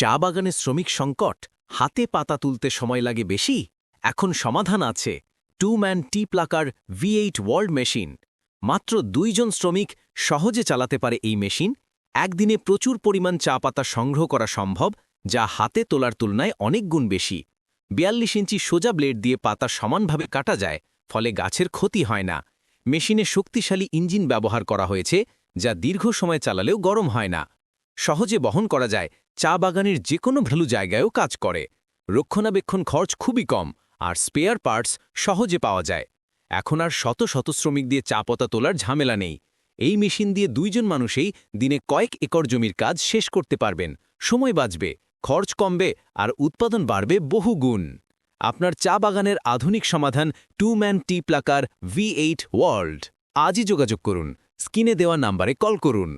চা বাগানে শ্রমিক সংকট, হাতে পাতা তুলতে সময় লাগে বেশি, এখন সমাধান আছে two man tea plucker V eight world machine. মাত্র দুইজন শ্রমিক সহজে চালাতে পারে এই মেশিন। একদিনে প্রচুর পরিমাণ চা পাতা সংগ্রহ করা সম্ভব, যা হাতে তোলার তুলনায় অনেক গুণ বেশি। বিয়াল্লিশ ইঞ্চি সোজা ব্লেড দিয়ে পাতা সমানভাবে কাটা যায়, ফলে গাছের ক্ষতি হয় না। মেশিনে শক্তিশালী ইঞ্জিন ব্যবহার করা হয়েছে, যা দীর্ঘ সময় চালালেও গরম হয় না। সহজে বহন করা যায় চা বাগানের যে কোনো ভ্যালু জায়গায়ও কাজ করে। রক্ষণাবেক্ষণ খরচ খুবই কম, আর স্পেয়ার পার্টস সহজে পাওয়া যায়। এখন আর শত শত শ্রমিক দিয়ে চা পাতা তোলার ঝামেলা নেই। এই মেশিন দিয়ে দুইজন মানুষেই দিনে কয়েক একর জমির কাজ শেষ করতে পারবেন। সময় বাঁচবে, খরচ কমবে, আর উৎপাদন বাড়বে বহু গুণ আপনার চা বাগানের আধুনিক সমাধান two man tea plucker V eight world আজই যোগাযোগ করুন। স্ক্রিনে দেওয়া নাম্বারে কল করুন।